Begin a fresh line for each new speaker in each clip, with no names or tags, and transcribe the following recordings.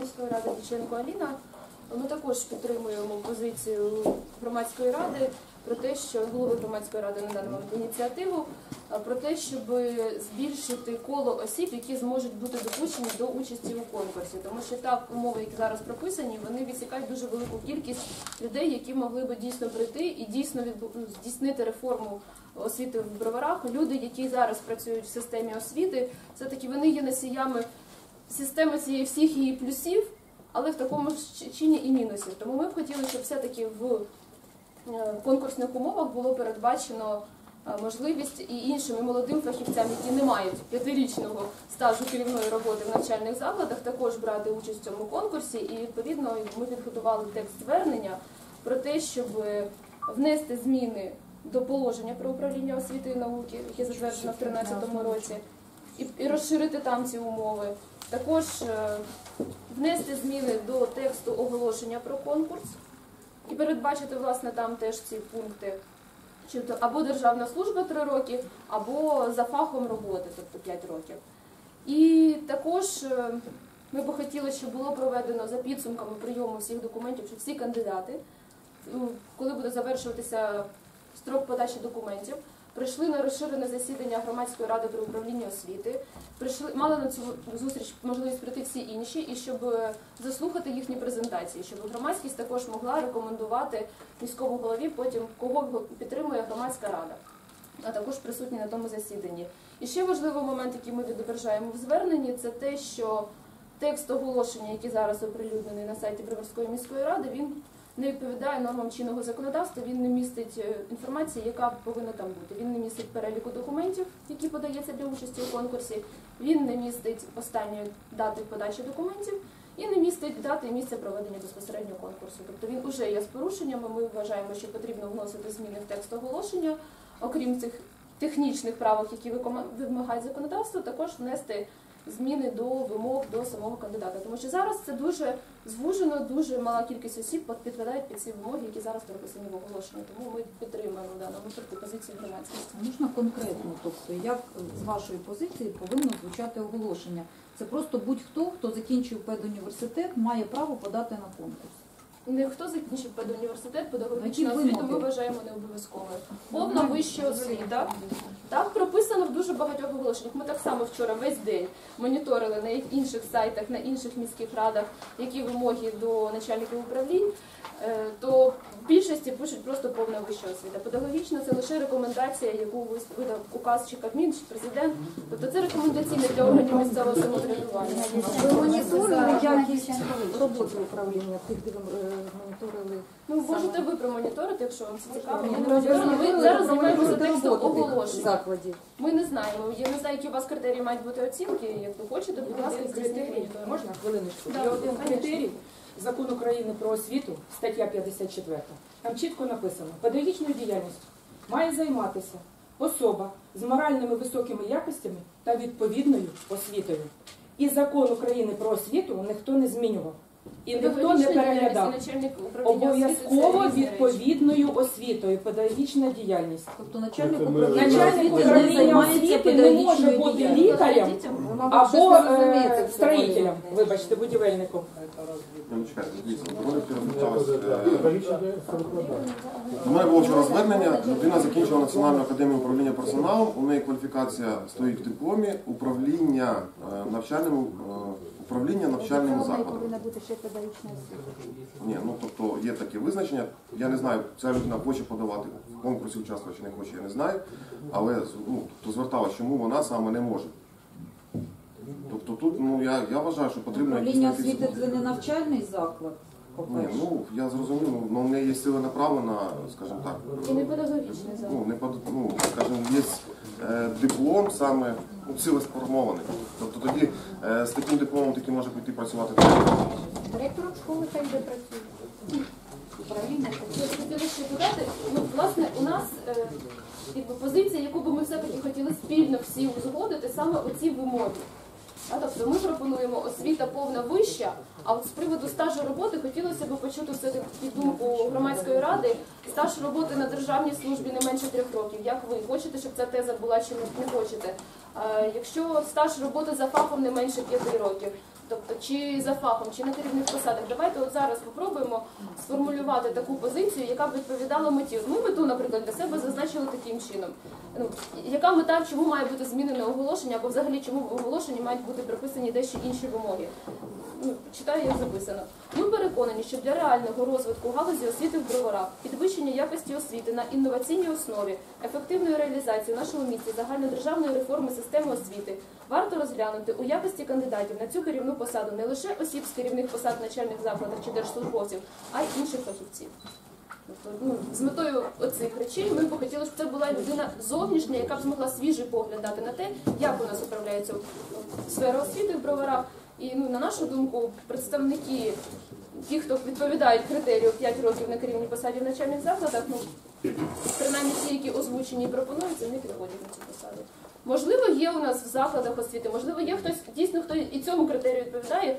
міської ради Діченко Аліна. Ми також підтримуємо позицію громадської ради про те, що голови громадської ради надали вам ініціативу про те, щоб збільшити коло осіб, які зможуть бути допущені до участі у конкурсі, тому що так умови, які зараз прописані, вони відсікають дуже велику кількість людей, які могли би дійсно прийти і дійсно здійснити реформу освіти в броварах. Люди, які зараз працюють в системі освіти, все таки вони є носіями системи цієї всіх її плюсів, але в такому ж чині і мінусів. Тому ми б хотіли, щоб все-таки в е, конкурсних умовах було передбачено е, можливість і іншим і молодим фахівцям, які не мають п'ятирічного стажу керівної роботи в навчальних закладах, також брати участь в цьому конкурсі. І відповідно ми підготували текст звернення про те, щоб внести зміни до положення про управління освіти і науки, яке затверджено в 2013 році, і розширити там ці умови. Також е, внести зміни до тексту оголошення про конкурс і передбачити власне там теж ці пункти. Чи то або державна служба 3 роки, або за фахом роботи, тобто 5 років. І також е, ми би хотіли, щоб було проведено за підсумками прийому всіх документів, щоб всі кандидати, ну, коли буде завершуватися строк подачі документів, прийшли на розширене засідання громадської ради при управлінні освіти, прийшли, мали на цю зустріч можливість прийти всі інші, і щоб е, заслухати їхні презентації, щоб громадськість також могла рекомендувати міському голові потім, кого підтримує громадська рада, а також присутні на тому засіданні. І ще важливий момент, який ми відображаємо в зверненні, це те, що текст оголошення, який зараз оприлюднений на сайті Броварської міської ради, він не відповідає нормам чинного законодавства, він не містить е, інформації, яка повинна там бути. Він не містить переліку документів, які подається для участі у конкурсі. Він не містить останньої дати подачі документів і не містить дати і місця проведення безпосередньо конкурсу. Тобто він уже є з порушеннями. Ми вважаємо, що потрібно вносити зміни в текст оголошення, окрім цих технічних правок, які вимагає законодавство, також внести зміни до вимог до самого кандидата. Тому що зараз це дуже звужено, дуже мала кількість осіб під- підпадають під ці вимоги, які зараз прописані в оголошенні. Тому ми підтримуємо в даному випадку позицію громадськості.
Можна конкретно, тобто як з вашої позиції повинно звучати оголошення? Це просто будь-хто, хто закінчив педуніверситет, має право подати на конкурс.
Не хто закінчив педуніверситет, педагогічну
Які
освіту ми вважаємо не обов'язковою. Повна вища освіта. Так прописано в дуже багатьох оголошеннях. Ми так само вчора весь день моніторили на інших сайтах, на інших міських радах, які вимоги до начальників управлінь. Е, То в більшості пишуть просто повна вища освіта. Педагогічна це лише рекомендація, яку видав указ чи Кабмін, чи президент. Тобто це рекомендаційне для органів місцевого самоврядування.
Ви моніторили якість роботи управління тих, е, моніторили?
Ну можете ви промоніторити, якщо вам це цікаво. Ми
ну,
не моніторили. Ми зараз займаємося текстом оголошень.
закладів.
Ми не знаємо. Я не знаю, які у вас критерії мають бути оцінки. Як ви хочете, будь ласка,
критерії. Можна хвилиночку?
Да,
Є один
конечно.
критерій Закон України про освіту, стаття 54. Там чітко написано, педагогічною діяльністю має займатися особа з моральними високими якостями та відповідною освітою. І закон України про освіту ніхто не змінював. І ніхто не переглядав.
начальник управління
Обов'язково відповідною освітою, педагогічна діяльність.
Тобто начальник управління
Начальник
не
управління освіти не може бути лікарем або е, строїтелем, вибачте, будівельником.
Ну, чекайте, дивіться, до е, До мене було вчора звернення. Людина закінчила Національну академію управління персоналом. У неї кваліфікація стоїть в дипломі управління е, навчальним е, управління навчальними закладами.
бути ще педагогічна освіта.
Ні, ну тобто є таке визначення. Я не знаю, ця людина хоче подавати в конкурсі, участвувати чи не хоче, я не знаю. Але ну, то зверталась, чому вона саме не може. Тобто тут ну я, я вважаю, що потрібно якісь
Управління
знайти
освіти це не навчальний заклад,
Ні,
по-перше.
ну я зрозумів, ну, ну в неї є сили направлена, скажімо так.
І не педагогічний заклад.
Ну, не под, ну, скажімо, є е, диплом саме ну, сили сформований. Тобто тоді е, з таким дипломом таки може піти працювати.
Директором школи хай де працює.
Ще додати, ну, власне, у нас е, позиція, яку би ми все-таки хотіли спільно всі узгодити, саме оці вимоги. А, тобто ми пропонуємо освіта повна вища, а от з приводу стажу роботи хотілося б почути все-таки думку громадської ради. Стаж роботи на державній службі не менше трьох років. Як ви хочете, щоб ця теза була чи не хочете? Якщо стаж роботи за фахом не менше п'яти років, тобто чи за фахом, чи на керівних посадах. Давайте от зараз спробуємо сформулювати таку позицію, яка б відповідала меті. Ми мету, наприклад, для себе зазначили таким чином. Ну, яка мета, чому має бути змінене оголошення, або взагалі чому в оголошенні мають бути приписані дещо інші вимоги? Ну, читаю, як записано. Ми переконані, що для реального розвитку галузі освіти в броварах, підвищення якості освіти на інноваційній основі, ефективної реалізації в нашому місті загальнодержавної реформи системи освіти варто розглянути у якості кандидатів на цю керівну посаду не лише осіб з керівних посад начальних закладах чи держслужбовців, а й інших фахівців. Тобто, ну, з метою оцих речей ми б хотіли, щоб це була людина зовнішня, яка б змогла свіжий погляд дати на те, як у нас управляється сфера освіти в броварах. І ну, на нашу думку, представники, ті, хто відповідають критерію 5 років на керівній посаді в начальних закладах, ну принаймні ті, які озвучені і пропонуються, не підходять на цю посаду. Можливо, є у нас в закладах освіти, можливо, є хтось дійсно, хто і цьому критерію відповідає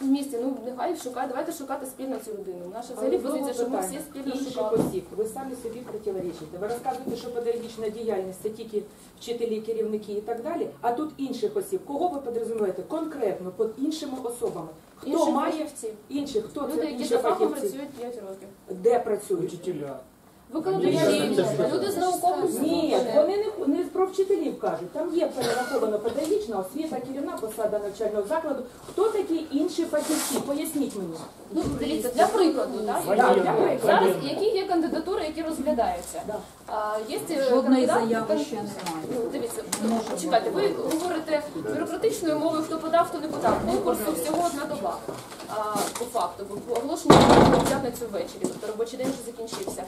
в місті. Ну нехай шукає, давайте шукати спільно цю людину. Наша взагалі позиція, що ми всі спільно шукали.
осіб. Ви самі собі противоречите. Ви розказуєте, що педагогічна діяльність це тільки вчителі, керівники і так далі. А тут інших осіб. Кого ви підрозумієте конкретно під іншими особами? Хто
Інших
має
фахівців.
інших? Хто
Люди,
це
які
інші
за фахом
фахівці?
працюють 5 років.
Де працюють?
Учителя.
Викладачі, люди з науковим
Ні, вони не, не про вчителів кажуть. Там є перерахована педагогічна освіта, керівна посада навчального закладу. Хто такі інші фахівці? Поясніть мені.
Ну, дивіться, для прикладу, так?
Да, для прикладу.
Зараз які є кандидатури, які розглядаються?
Да.
А, є е,
Жодної
кандидат-
заяви ще немає.
Ну, дивіться, чекайте, ви говорите бюрократичною мовою, хто подав, хто не подав. Конкурсу всього одна доба. По факту, бо оголошення було в п'ятницю ввечері, тобто робочий день вже закінчився.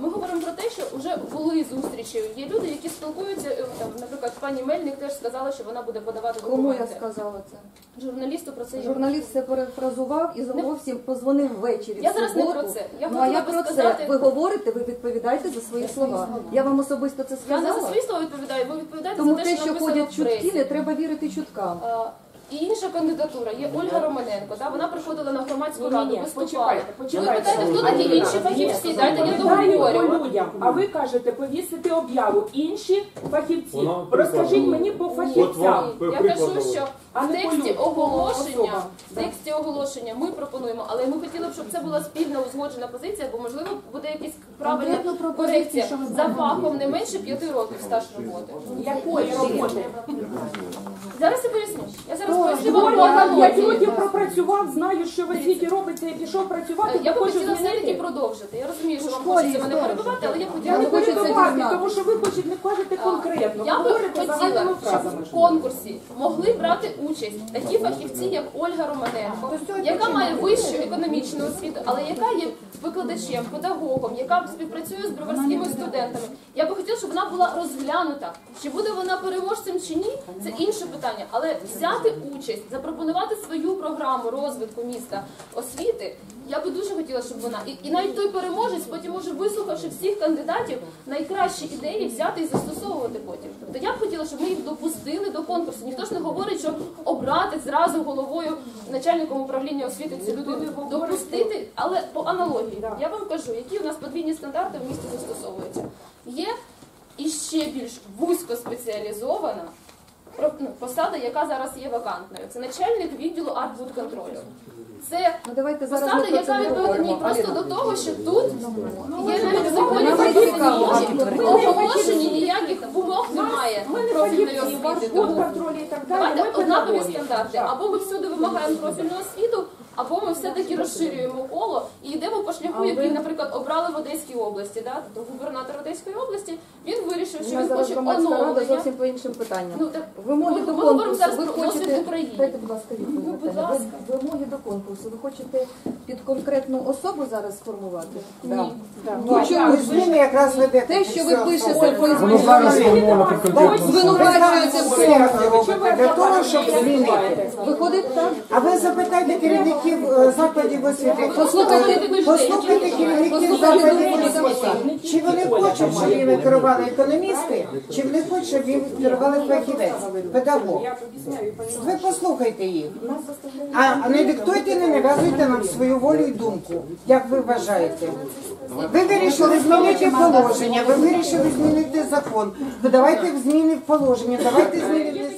Ми говоримо про те, що вже були зустрічі. Є люди, які спілкуються. е, Там, наприклад, пані Мельник теж сказала, що вона буде подавати
Кому я сказала це?
Журналісту про це
Журналіст все перефразував і зовсім позвонив ввечері.
Я
в
зараз не про це. Я
ну а я про
сказати-
це. Ви говорите, ви відповідаєте за свої слова. Я вам особисто це
Я не за свої слова відповідаю, ви відповідаєте
Тому
за
те,
те,
що
написано
ходять чутки, не треба вірити чуткам.
А, І інша кандидатура є Ольга Романенко. Да? Вона приходила на громадську раду, виступала.
почекайте,
Ви
почекайте.
питаєте, хто такі інші фахівці? Дайте я
Питаю
договорю.
людям, а ви кажете повісити об'яву. Інші фахівці.
Вона
Розкажіть мені по фахівцям.
От вам.
Я кажу, що
А
в
не по
тексті
людям,
оголошення, в тексті оголошення ми пропонуємо, але ми хотіли б, щоб це була спільна узгоджена позиція, бо можливо буде якась правильна
пропозицію,
корекція.
що ви
За фахом не менше п'яти років стаж роботи.
Якої роботи?
Зараз я поясню. Я зараз поясню вам по
я 5
аналогії.
років пропрацював, знаю, що в освіті робиться і пішов працювати.
Я б
хочу
хотіла все-таки
змінити.
продовжити. Я розумію, що вам
школі
хочеться мене
історія.
перебивати, але я
Я
хотіла
не
хочу це
тому що ви хочете не кажете конкретно.
Я би
говорите
хотіла, щоб
фразами.
в конкурсі могли брати участь такі фахівці, як Ольга Романенко, яка має вищу економічну освіту, але яка є викладачем, педагогом, яка співпрацює з броварськими студентами. Я би хотіла, щоб вона була розглянута. Чи буде вона переможцем чи ні, це інше питання. Але взяти участь, запропонувати свою програму розвитку міста освіти. Я би дуже хотіла, щоб вона і, і навіть той переможець, потім може вислухавши всіх кандидатів, найкращі ідеї взяти і застосовувати потім. Я щоб ми їх допустили до конкурсу. Ніхто ж не говорить, що обрати зразу головою начальником управління освіти цю людину допустити, але по аналогії. Я вам кажу, які у нас подвійні стандарти в місті застосовуються. Є іще більш вузько спеціалізована посада, яка зараз є вакантною. Це начальник відділу артбудконтролю. Це
Ну давайте зараз
посада, яка відповідає просто до того, що тут є навіть законі оголошенні ніяких вимог немає
Ми не
профільної освіти. Тому
контролі так далі.
Давайте однакові стандарти. Або ми всюди вимагаємо профільну освіту, або ми все-таки розширюємо коло і йдемо по шляху, який, наприклад, обрали в Одеській області. Да? Тобто губернатор Одеської області він вирішив, що він
зараз
хоче оновлення.
зовсім по іншим питанням.
Ну, так,
Вимоги
ми-
до
ми говоримо
конкурсу.
зараз
Ви
про
хочете дайте, будь ласка, відповідь
Ну,
на
будь ласка.
Ви- Вимоги до конкурсу. Ви хочете під конкретну особу зараз сформувати?
Ні.
Ну, чому ж?
зміни якраз ведете.
Те, що ви пишете в
Воно
Фейсбуці,
зараз сформовано під конкретну
звинувачуєте в цьому.
Для того, щоб змінити.
Виходить так?
А ви запитайте керівників е, закладів освіти.
Послухайте,
Послухайте керівників закладів освіти. Чи вони хочуть, щоб їм керували економісти, чи вони хочуть, щоб їм керували фахівець, педагог. Ви послухайте їх. А не диктуйте, не нав'язуйте нам свою волю і думку. Як ви вважаєте? Ви вирішили змінити положення, ви вирішили змінити закон. То давайте зміни в положення, давайте змінити